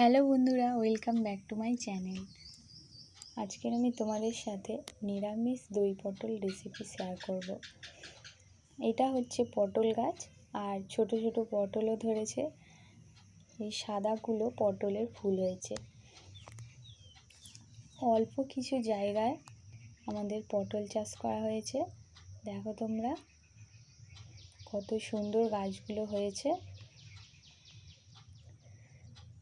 Hello বন্ধুরা, welcome back to my channel. আজকের আমি তোমাদের সাথে নিরামিষ দই পটল রেসিপি শেয়ার করব। এটা হচ্ছে পটল গাছ, আর ছোট ছোট পটলও ধরেছে। এই সাদাগুলো পটলের ফুল হয়েছে। অল্প কিছু জায়গায় আমাদের পটল চাষ করা হয়েছে। দেখো তোমরা, কত সুন্দর গাছগুলো হয়েছে।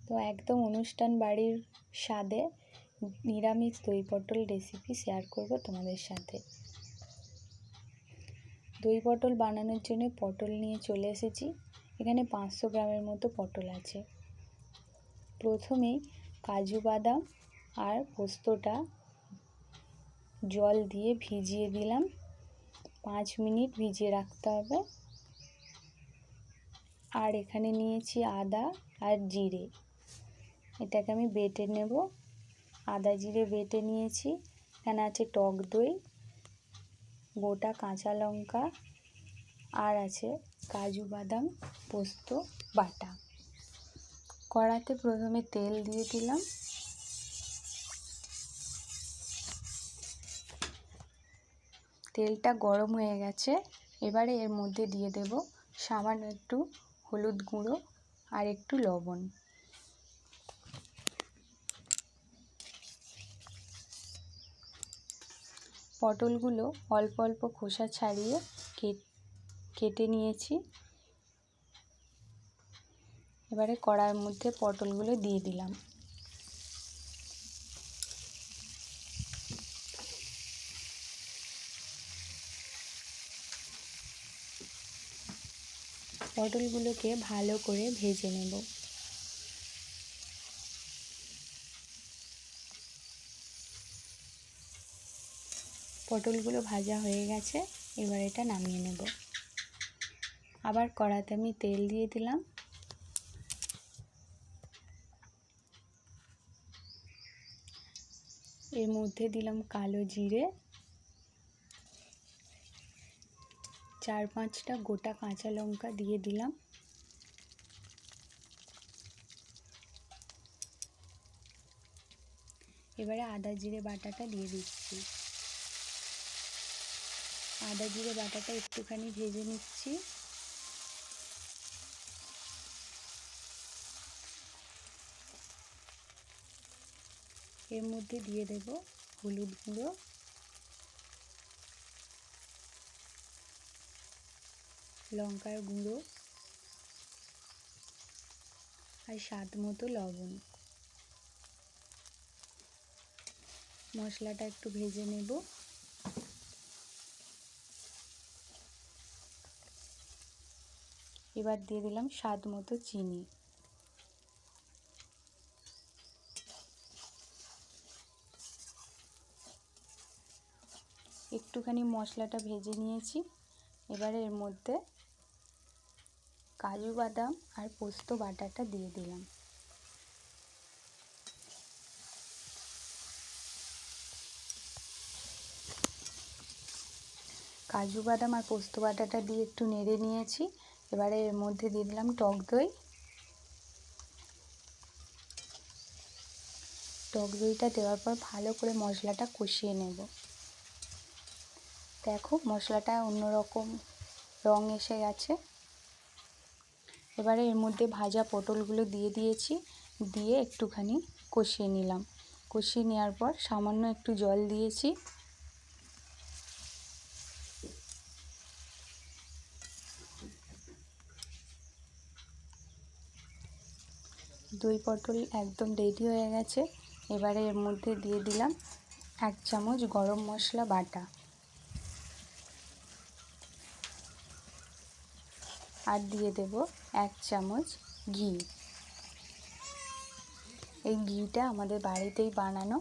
তো একদম অনুষ্ঠান বাড়ির স্বাদে নিরামিষ দই পটল রেসিপি শেয়ার করব তোমাদের সাথে। দই পটল বানানোর জন্য পটল নিয়ে চলে এসেছি। এখানে পাঁচশো গ্রামের মতো পটল আছে। প্রথমেই কাজু বাদাম আর পোস্তটা জল দিয়ে ভিজিয়ে দিলাম। পাঁচ মিনিট ভিজিয়ে রাখতে হবে। আর এখানে নিয়েছি আদা আর জিরে। এটাকে আমি বেটে নেব। আদা জিরে বেটে নিয়েছি। এখানে আছে টক দই, গোটা কাঁচা লঙ্কা, আর আছে কাজু বাদাম, পোস্ত, বাটা। কড়াতে প্রথমে তেল দিয়ে দিলাম। তেলটা গরম হয়ে গেছে। এবারে এর মধ্যে দিয়ে দেব সামান্য একটু হলুদ গুঁড়ো আর একটু লবণ। পটলগুলো অল্প অল্প খোসা ছাড়িয়ে কেটে নিয়েছি। এবারে কড়ার মধ্যে পটলগুলো দিয়ে দিলাম। পটলগুলোকে ভালো করে ভেজে নেব। পটলগুলো ভাজা হয়ে গেছে, এবার এটা নামিয়ে নেব। আবার কড়াতে আমি তেল দিয়ে দিলাম। এর মধ্যে দিলাম কালো জিরে। চার পাঁচটা গোটা কাঁচা লঙ্কা দিয়ে দিলাম। এবারে আদা জিরে বাটাটা দিয়ে দিচ্ছি। আদা জিরে বাটাটা একটুখানি ভেজে নিচ্ছি। এর মধ্যে দিয়ে দেব হলুদ গুঁড়ো। লঙ্কার গুঁড়ো। আর স্বাদ মতো লবণ। মশলাটা একটু ভেজে নেব। এবার দিয়ে দিলাম স্বাদ মতো চিনি। একটুখানি মশলাটা ভেজে নিয়েছি। এবারে এর মধ্যে কাজু বাদাম আর পোস্ত বাটাটা দিয়ে দিলাম। কাজু বাদাম আর পোস্ত বাটাটা দিয়ে একটু নেড়ে নিয়েছি। এবারে এর মধ্যে দিয়ে দিলাম টক দই। টক দইটা দেওয়ার পর ভালো করে মশলাটা কষিয়ে নেব। দেখো মশলাটা অন্যরকম রং এসে গেছে। এবারে এর মধ্যে ভাজা পটলগুলো দিয়ে দিয়েছি, দিয়ে একটুখানি কষিয়ে নিলাম। কষিয়ে নেওয়ার পর সামান্য একটু জল দিয়েছি। দই পটল একদম রেডি হয়ে গেছে। এবারে এর মধ্যে দিয়ে দিলাম এক চামচ গরম মশলা বাটা। আর দিয়ে দেব এক চামচ ঘি। এই ঘিটা আমাদের বাড়িতেই বানানো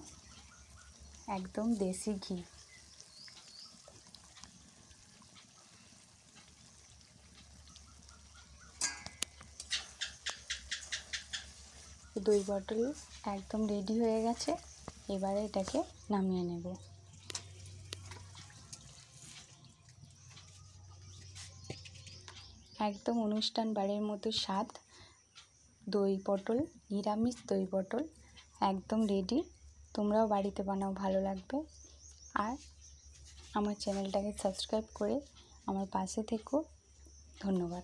একদম দেশি ঘি। দই বটল একদম রেডি হয়ে গেছে। এবারে এটাকে নামিয়ে নেব। একদম অনুষ্ঠান বাড়ির মতো স্বাদ। দই পটল, নিরামিষ দই পটল একদম রেডি তোমরাও বাড়িতে বানাও, ভালো লাগবে। আর আমার চ্যানেলটাকে সাবস্ক্রাইব করে আমার পাশে থেকো। ধন্যবাদ।